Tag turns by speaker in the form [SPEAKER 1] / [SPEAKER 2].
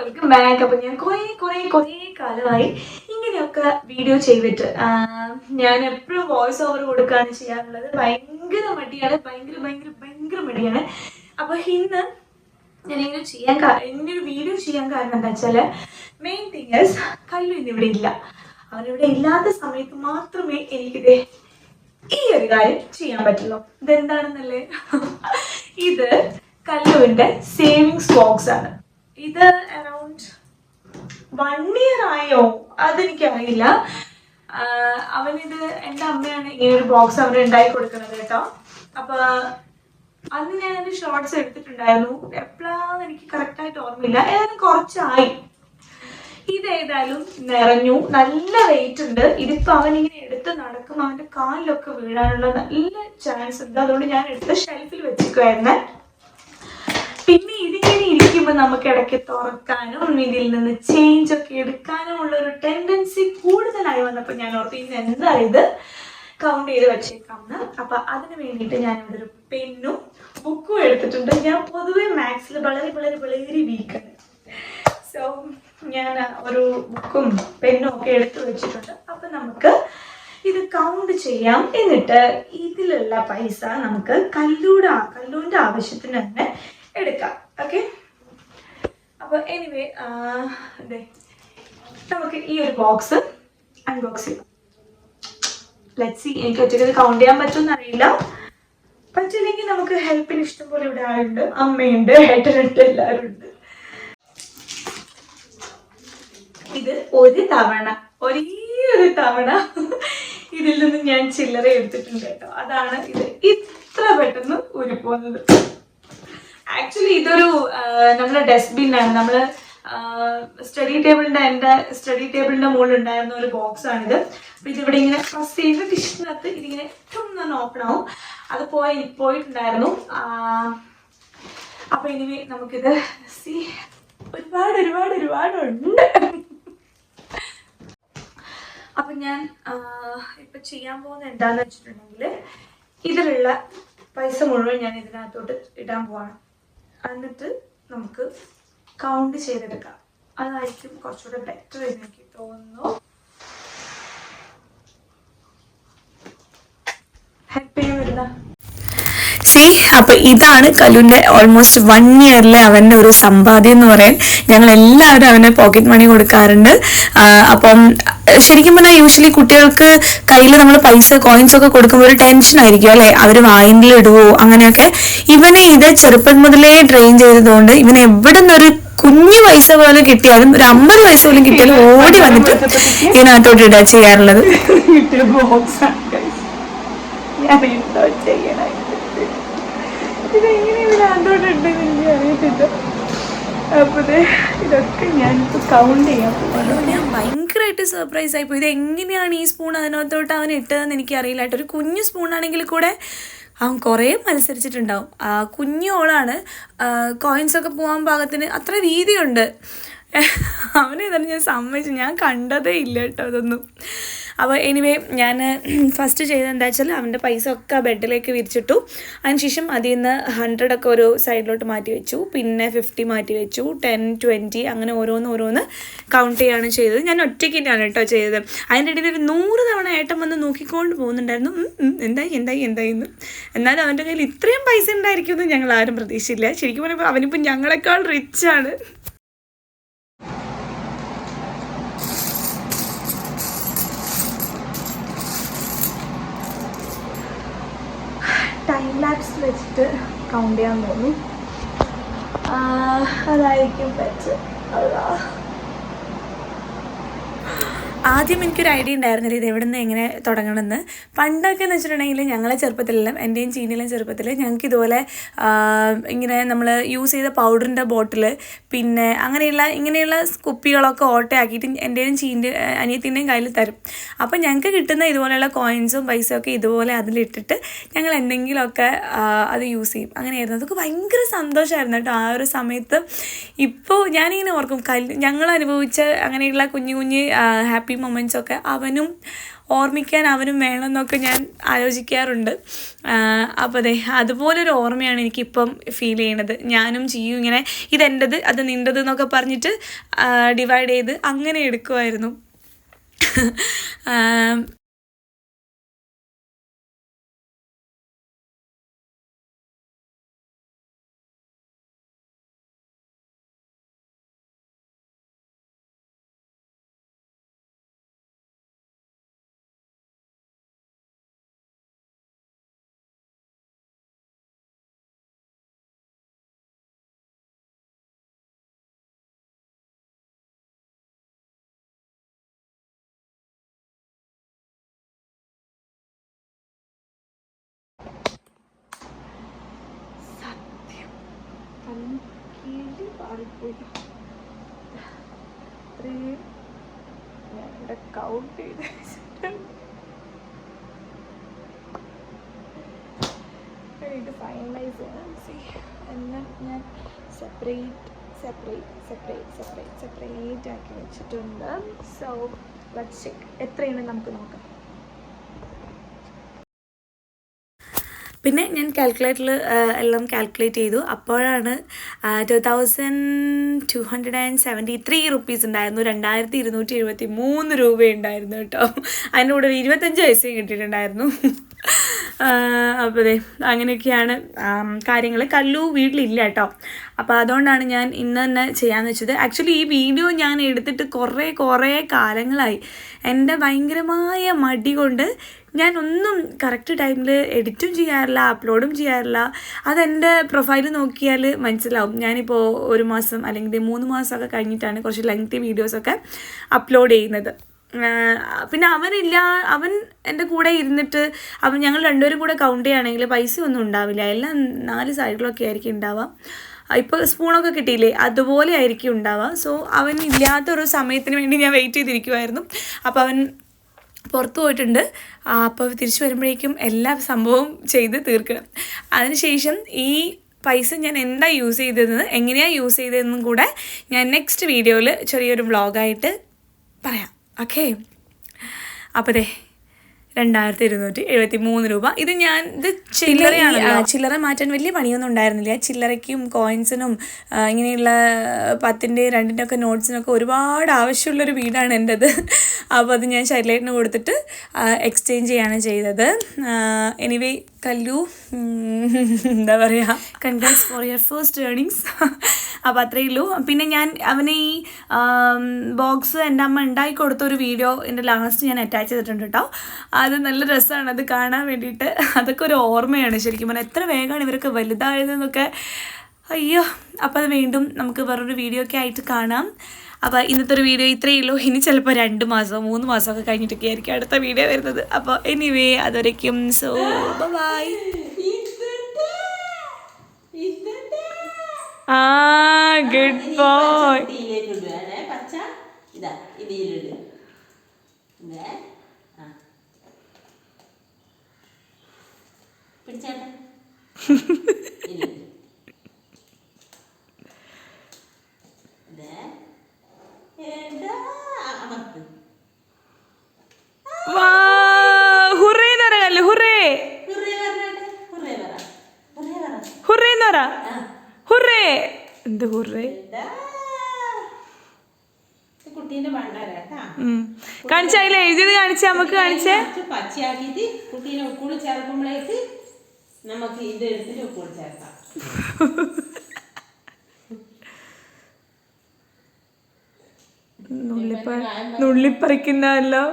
[SPEAKER 1] Welcome back അപ്പം ഞാൻ കുറേ കുറേ കുറേ കാലമായി ഇങ്ങനെയൊക്കെ വീഡിയോ ചെയ്തിട്ട്. ഞാൻ എപ്പോഴും വോയിസ് ഓവർ കൊടുക്കുകയാണ് ചെയ്യാറുള്ളത്. ഭയങ്കര മടിയാണ്. ഭയങ്കര ഭയങ്കര ഭയങ്കര മടിയാണ്. അപ്പോൾ ഇന്ന് ഞാൻ ഇങ്ങനെ ചെയ്യാൻ ഇങ്ങനെ ഒരു വീഡിയോ ചെയ്യാൻ കാരണം എന്താ വെച്ചാൽ മെയിൻ തിങ് കല്ലു ഇന്ന് ഇവിടെ ഇല്ല. അവനിവിടെ ഇല്ലാത്ത സമയത്ത് മാത്രമേ എനിക്കിത് ഈ ഒരു കാര്യം ചെയ്യാൻ പറ്റുള്ളൂ. ഇതെന്താണെന്നല്ലേ ഇത് കല്ലുവിന്റെ സേവിങ്സ് ബോക്സ് ആണ്. ഇത് അറൗണ്ട് വൺ ഇയർ ആയോ? അതെനിക്കറിയില്ല. അവനിത് എന്റെ അമ്മയാണ് ഈ ഒരു ബോക്സ് അവന് ഉണ്ടായി കൊടുക്കുന്നത് കേട്ടോ. അപ്പൊ അന്ന് ഞാൻ അതിന്റെ ഷോർട്സ് എടുത്തിട്ടുണ്ടായിരുന്നു. എപ്പോഴാന്ന് എനിക്ക് കറക്റ്റായിട്ട് ഓർമ്മയില്ല. ഏതായാലും കുറച്ചായി. ഇതേതായാലും നിറഞ്ഞു. നല്ല വെയിറ്റ് ഉണ്ട്. ഇതിപ്പോ അവൻ ഇങ്ങനെ എടുത്ത് നടക്കും. അവന്റെ കാലിലൊക്കെ വീഴാനുള്ള നല്ല ചാൻസ് ഉണ്ട്. അതുകൊണ്ട് ഞാൻ എടുത്ത് ഷെൽഫിൽ വെച്ചിരിക്കുവായിരുന്നേ. പിന്നെ ഇതിങ്ങനെ ഇരിക്കുമ്പോൾ നമുക്ക് ഇടയ്ക്ക് തുറക്കാനും ഇതിൽ നിന്ന് ചേഞ്ച് ഒക്കെ എടുക്കാനും ഉള്ള ഒരു ടെൻഡൻസി കൂടുതലായി വന്നപ്പോൾ ഞാൻ ഓർത്ത് ഇന്ന് എന്താ ഇത്? കൗണ്ട് ചെയ്ത് വെച്ചേക്കാമെന്ന്. അപ്പൊ അതിന് വേണ്ടിയിട്ട് ഞാൻ ഇവിടെ ഒരു പെന്നും ബുക്കും എടുത്തിട്ടുണ്ട്. ഞാൻ പൊതുവെ മാത്സിൽ വളരെ വളരെ വളരെ വീക്കാണ് സോ ഞാൻ ഒരു ബുക്കും പെന്നും ഒക്കെ എടുത്തു വെച്ചിട്ടുണ്ട്. അപ്പൊ നമുക്ക് ഇത് കൗണ്ട് ചെയ്യാം. എന്നിട്ട് ഇതിലുള്ള പൈസ നമുക്ക് കല്ലൂടെ കല്ലൂരിന്റെ ആവശ്യത്തിന് തന്നെ എടുക്കാം. എനിവേ അതെ നമുക്ക് ഈ ഒരു ബോക്സ് അൺബോക്സ് ചെയ്യാം. ലെറ്റ് എനിക്ക് ഒറ്റയ്ക്ക് കൗണ്ട് ചെയ്യാൻ പറ്റുമെന്ന് അറിയില്ല. പറ്റില്ലെങ്കിൽ നമുക്ക് ഹെൽപ്പിന് ഇഷ്ടംപോലെ ഇവിടെ ആളുണ്ട് അമ്മയുണ്ട് ഏട്ടനുണ്ട് എല്ലാവരും ഉണ്ട് ഇത് ഒരു തവണ ഒരേ ഒരു തവണ ഇതിൽ നിന്ന് ഞാൻ ചില്ലറ എടുത്തിട്ടുണ്ട് കേട്ടോ. അതാണ് ഇത് ഇത്ര പെട്ടെന്ന് ഊരിപ്പോകുന്നത് ആക്ച്വലി ഇതൊരു നമ്മുടെ ഡസ്റ്റ്ബിൻ ആണ്. നമ്മൾ സ്റ്റഡി ടേബിളിന്റെ എന്റെ സ്റ്റഡി ടേബിളിന്റെ മുകളിൽ ഉണ്ടായിരുന്ന ഒരു ബോക്സ് ആണിത് അപ്പൊ ഇതിവിടെ ഇങ്ങനെ പ്രസ് ചെയ്യുന്ന ഡിഷിനകത്ത് ഇതിങ്ങനെ ഏറ്റവും ഓപ്പൺ ആവും. അത് പോയി പോയിട്ടുണ്ടായിരുന്നു. അപ്പൊ ഇനി നമുക്കിത് സി ഒരുപാട് ഒരുപാട് ഒരുപാട് ഉണ്ട്. അപ്പൊ ഞാൻ ഇപ്പൊ ചെയ്യാൻ പോകുന്ന എന്താന്ന് വെച്ചിട്ടുണ്ടെങ്കിൽ ഇതിലുള്ള പൈസ മുഴുവൻ ഞാൻ ഇതിനകത്തോട്ട് ഇടാൻ പോവാണ്. എന്നിട്ട് നമുക്ക് കൗണ്ട് ചെയ്തെടുക്കാം. അതായിരിക്കും കുറച്ചുകൂടെ ബെറ്റർ എന്ന് എനിക്ക് തോന്നുന്നു. ഹെൽപ്പ് ചെയ്യാൻ
[SPEAKER 2] സി അപ്പൊ ഇതാണ് കലുവിന്റെ ഓൾമോസ്റ്റ് വൺ ഇയറിലെ അവന്റെ ഒരു സമ്പാദ്യം എന്ന് പറയാൻ. ഞങ്ങൾ എല്ലാവരും അവന് പോക്കറ്റ് മണി കൊടുക്കാറുണ്ട്. അപ്പം ശരിക്കും പറഞ്ഞാൽ യൂഷ്വലി കുട്ടികൾക്ക് കയ്യിൽ നമ്മൾ പൈസ കോയിൻസ് ഒക്കെ കൊടുക്കുമ്പോൾ ഒരു ടെൻഷൻ ആയിരിക്കും അല്ലെ? അവർ വായിനിൽ ഇടുവോ? അങ്ങനെയൊക്കെ. ഇവനെ ഇത് ചെറുപ്പം മുതലേ ട്രെയിൻ ചെയ്തതുകൊണ്ട് ഇവൻ എവിടെ നിന്നൊരു കുഞ്ഞു പൈസ പോലെ കിട്ടിയാലും ഒരു അമ്പത് പൈസ പോലും കിട്ടിയാലും ഓടി വന്നിട്ട് ഇതിനകത്തോട്ട് ഇടുക ചെയ്യാറുള്ളത്.
[SPEAKER 1] കിട്ടിയ ഞാൻ ഇതൊക്കെ ഞാനിപ്പോ കൗണ്ട് പോവാണ്
[SPEAKER 2] ഞാൻ ഭയങ്കരമായിട്ട് സർപ്രൈസ് ആയിപ്പോയി ഇത് എങ്ങനെയാണ് ഈ സ്പൂൺ അതിനകത്തോട്ട് അവൻ ഇട്ടതെന്ന് എനിക്ക് അറിയില്ല കേട്ടോ. ഒരു കുഞ്ഞു സ്പൂൺ ആണെങ്കിൽ കൂടെ അവൻ കുറേ മത്സരിച്ചിട്ടുണ്ടാവും. ആ, കുഞ്ഞു ഓളാണ് കോയിൻസ് ഒക്കെ പോകാൻ പാകത്തിന് അത്ര വീതിയുണ്ട് അവനെ തന്നെ ഞാൻ സമ്മതിച്ചു. ഞാൻ കണ്ടതേ ഇല്ല കേട്ടോ അതൊന്നും. അപ്പോൾ എനിവേ ഞാൻ ഫസ്റ്റ് ചെയ്തത് എന്താ വെച്ചാൽ അവന്റെ പൈസ ഒക്കെ ബെഡിലേക്ക് വിരിച്ചിട്ടു. അതിനുശേഷം അതിൽ നിന്ന് ഹൺഡ്രഡ് ഒക്കെ ഒരു സൈഡിലോട്ട് മാറ്റി വെച്ചു. പിന്നെ ഫിഫ്റ്റി മാറ്റി വെച്ചു. ടെൻ ട്വന്റി അങ്ങനെ ഓരോന്ന് ഓരോന്ന് കൗണ്ട് ചെയ്യാണ് ചെയ്തത്. ഞാൻ ഒറ്റയ്ക്ക് തന്നെയാണ് കേട്ടോ ചെയ്തത്. അതിന്റെ ഇടയിൽ ഒരു നൂറ് തവണ ഏട്ടൻ വന്ന് നോക്കിക്കൊണ്ട് പോകുന്നുണ്ടായിരുന്നു. എന്തായി എന്തായി എന്തായി എന്ന്. എന്നാലും അവന്റെ കയ്യിൽ ഇത്രയും പൈസ ഉണ്ടായിരിക്കുമെന്ന് ഞങ്ങൾ ആരും പ്രതീക്ഷിച്ചില്ല. ശരിക്കും പറയുമ്പോൾ അവനിപ്പോൾ ഞങ്ങളെക്കാൾ റിച്ചാണ്
[SPEAKER 1] ടൈം ലാപ്സ് വെച്ചിട്ട് കൗണ്ട് ചെയ്യാൻ തോന്നി. അതായിരിക്കും വെച്ച് അല്ലാ
[SPEAKER 2] ആദ്യം എനിക്കൊരു ഐഡിയ ഉണ്ടായിരുന്നില്ല ഇത് എവിടെ നിന്ന് എങ്ങനെ തുടങ്ങണമെന്ന്. പണ്ടൊക്കെ എന്ന് വെച്ചിട്ടുണ്ടെങ്കിൽ ഞങ്ങളെ ചെറുപ്പത്തിലെല്ലാം എന്റെയും ചീനിയിലും ചെറുപ്പത്തിൽ ഞങ്ങൾക്ക് ഇതുപോലെ ഇങ്ങനെ നമ്മൾ യൂസ് ചെയ്ത പൗഡറിന്റെ ബോട്ടിൽ പിന്നെ അങ്ങനെയുള്ള ഇങ്ങനെയുള്ള കുപ്പികളൊക്കെ ഓട്ടയാക്കിയിട്ട് എന്റെയും ചീന്റെ അനിയത്തിന്റെയും കയ്യിൽ തരും. അപ്പം ഞങ്ങൾക്ക് കിട്ടുന്ന ഇതുപോലെയുള്ള കോയിൻസും പൈസയും ഒക്കെ ഇതുപോലെ അതിലിട്ടിട്ട് ഞങ്ങൾ എന്തെങ്കിലുമൊക്കെ അത് യൂസ് ചെയ്യും. അങ്ങനെയായിരുന്നു. അതൊക്കെ ഭയങ്കര സന്തോഷമായിരുന്നു കേട്ടോ. ആ ഒരു സമയത്ത് ഇപ്പോൾ ഞാനിങ്ങനെ ഓർക്കും. കല്ല് ഞങ്ങൾ അനുഭവിച്ച അങ്ങനെയുള്ള കുഞ്ഞു കുഞ്ഞ് ഹാപ്പി
[SPEAKER 1] മൊമെന്റ്സ് ഒക്കെ അവനും ഓർമ്മിക്കാൻ അവനും വേണമെന്നൊക്കെ ഞാൻ ആലോചിക്കാറുണ്ട്. അപ്പോൾ അതെ അതുപോലൊരു ഓർമ്മയാണ് എനിക്കിപ്പം ഫീൽ ചെയ്യണത്. ഞാനും ചെയ്യും ഇങ്ങനെ ഇതെന്റെത് അത് നിന്റെത് എന്നൊക്കെ പറഞ്ഞിട്ട് ഡിവൈഡ് ചെയ്ത് അങ്ങനെ എടുക്കുമായിരുന്നു
[SPEAKER 2] തലമുക്കിയിട്ട് പാറിപ്പോയി. അത്രയും ഞാൻ ഇവിടെ കൗണ്ട് ചെയ്ത് ഇത് ഫൈനലൈസ് ചെയ്യണം സി എല്ലാം ഞാൻ separate separate separate separate separate ആക്കി വെച്ചിട്ടുണ്ട്. സോ ലെറ്റ് ചെക്ക് എത്രയാണ് നമുക്ക് നോക്കാം.
[SPEAKER 1] പിന്നെ ഞാൻ കാൽക്കുലേറ്ററിൽ എല്ലാം കാൽക്കുലേറ്റ് ചെയ്തു. അപ്പോഴാണ് two thousand two hundred and seventy three rupees ഉണ്ടായിരുന്നു. രണ്ടായിരത്തി ഇരുന്നൂറ്റി എഴുപത്തി മൂന്ന് രൂപയുണ്ടായിരുന്നു കേട്ടോ. അതിന്റെ കൂടെ ഒരു ഇരുപത്തഞ്ച് പൈസയും കിട്ടിയിട്ടുണ്ടായിരുന്നു. അപ്പോൾ അതെ അങ്ങനെയൊക്കെയാണ് കാര്യങ്ങൾ കല്ലു വീട്ടിലില്ല കേട്ടോ അപ്പോൾ അതുകൊണ്ടാണ് ഞാൻ ഇന്ന് തന്നെ ചെയ്യാമെന്ന് വെച്ചത്. ആക്ച്വലി ഈ വീഡിയോ ഞാൻ എടുത്തിട്ട് കുറേ കുറേ കാലങ്ങളായി. എന്റെ ഭയങ്കരമായ മടി കൊണ്ട് ഞാൻ ഒന്നും കറക്റ്റ് ടൈമിൽ എഡിറ്റും ചെയ്യാറില്ല അപ്ലോഡും ചെയ്യാറില്ല. അതെന്റെ പ്രൊഫൈൽ നോക്കിയാൽ മനസ്സിലാവും. ഞാനിപ്പോൾ ഒരു മാസം അല്ലെങ്കിൽ മൂന്ന് മാസമൊക്കെ കഴിഞ്ഞിട്ടാണ് കുറച്ച് ലെങ്തി വീഡിയോസൊക്കെ അപ്ലോഡ് ചെയ്യുന്നത്. പിന്നെ അവനില്ല അവൻ എന്റെ കൂടെ ഇരുന്നിട്ട് അവൻ ഞങ്ങൾ രണ്ടുപേരും കൂടെ കൗണ്ട് ചെയ്യുകയാണെങ്കിൽ പൈസ ഒന്നും ഉണ്ടാവില്ല. എല്ലാം നാല് സൈഡിലൊക്കെ ആയിരിക്കും ഉണ്ടാവാം ഇപ്പോൾ സ്പൂണൊക്കെ കിട്ടിയില്ലേ? അതുപോലെ ആയിരിക്കും ഉണ്ടാവുക. സോ അവൻ ഇല്ലാത്തൊരു സമയത്തിന് വേണ്ടി ഞാൻ വെയിറ്റ് ചെയ്തിരിക്കുമായിരുന്നു അപ്പോൾ അവൻ പുറത്തു പോയിട്ടുണ്ട്. അപ്പോൾ തിരിച്ചു വരുമ്പോഴേക്കും എല്ലാ സംഭവവും ചെയ്ത് തീർക്കണം. അതിനുശേഷം ഈ പൈസ ഞാൻ എന്താ യൂസ് ചെയ്തതെന്ന് എങ്ങനെയാണ് യൂസ് ചെയ്തതെന്നും കൂടെ ഞാൻ നെക്സ്റ്റ് വീഡിയോയിൽ ചെറിയൊരു വ്ളോഗായിട്ട് പറയാം. ഓക്കെ. അപ്പോൾ അതെ രണ്ടായിരത്തി ഇരുന്നൂറ്റി എഴുപത്തി മൂന്ന് രൂപ. ഇത് ഞാൻ ഇത് ചില്ലറയാണ് ചില്ലറ മാറ്റാൻ വലിയ പണിയൊന്നും ഉണ്ടായിരുന്നില്ല. ചില്ലറയ്ക്കും കോയിൻസിനും ഇങ്ങനെയുള്ള പത്തിന്റെ രണ്ടിന്റെ ഒക്കെ നോട്ട്സിനൊക്കെ ഒരുപാട് ആവശ്യമുള്ളൊരു വീടാണ് എന്റെത് അപ്പോൾ അത് ഞാൻ ശൈലേട്ടിന് കൊടുത്തിട്ട് എക്സ്ചേഞ്ച് ചെയ്യാണ് ചെയ്തത്. എനിവേ കല്ലു എന്താ പറയുക congrats for your first earnings അപ്പോൾ അത്രയേ ഉള്ളൂ. പിന്നെ ഞാൻ അവന് ഈ ബോക്സ് എന്റെ അമ്മ ഉണ്ടാക്കി കൊടുത്ത ഒരു വീഡിയോ എന്റെ ലാസ്റ്റ് ഞാൻ അറ്റാച്ച് ചെയ്തിട്ടുണ്ട് കേട്ടോ അത് നല്ല രസമാണ് അത് കാണാൻ വേണ്ടിയിട്ട്. അതൊക്കെ ഒരു ഓർമ്മയാണ് ശരിക്കും പറഞ്ഞാൽ എത്ര വേഗമാണ് ഇവരൊക്കെ വലുതായതെന്നൊക്കെ അയ്യോ അപ്പോൾ അത് വീണ്ടും നമുക്ക് വേറൊരു വീഡിയോ ഒക്കെ ആയിട്ട് കാണാം. അപ്പോൾ ഇന്നത്തെ ഒരു വീഡിയോ ഇത്രയേ ഉള്ളൂ. ഇനി ചിലപ്പോൾ രണ്ട് മാസം മൂന്ന് മാസമൊക്കെ കഴിഞ്ഞിട്ടൊക്കെ ആയിരിക്കും അടുത്ത വീഡിയോ വരുന്നത്. അപ്പോൾ എനിവേ അതുവരയ്ക്കും so bye ah good boy
[SPEAKER 3] ഇതാ ഇതിലിട് ഇതേ ആ. പിടിച്ചേട്ടാ ഇതിലിട് ഇതേ എന്താ അമർത്ത്
[SPEAKER 1] വാ ഹുറേ എന്ന് പറയാല്ലേ ഹുറേ
[SPEAKER 3] ഹുറേ പറഞ്ഞാട്ടെ ഹുറേ പറ ഹുറേ പറ ആ
[SPEAKER 1] ഹുറേ. എന്ത് ഹുറേ?
[SPEAKER 3] കാണിച്ച
[SPEAKER 1] അതിൽ എഴുതിയത് കാണിച്ച നമുക്ക് കാണിച്ചേ?
[SPEAKER 3] പച്ചയാക്കിയിട്ട് കുട്ടീനെ ഉപ്പുളി ചേർക്കുമ്പോഴേക്ക് നമുക്ക് ഇത് എടുത്തിട്ട് ഉപ്പുളി ചേർക്കാം.
[SPEAKER 1] നുള്ളിപ്പ നുള്ളിപ്പറിക്കുന്നല്ലോ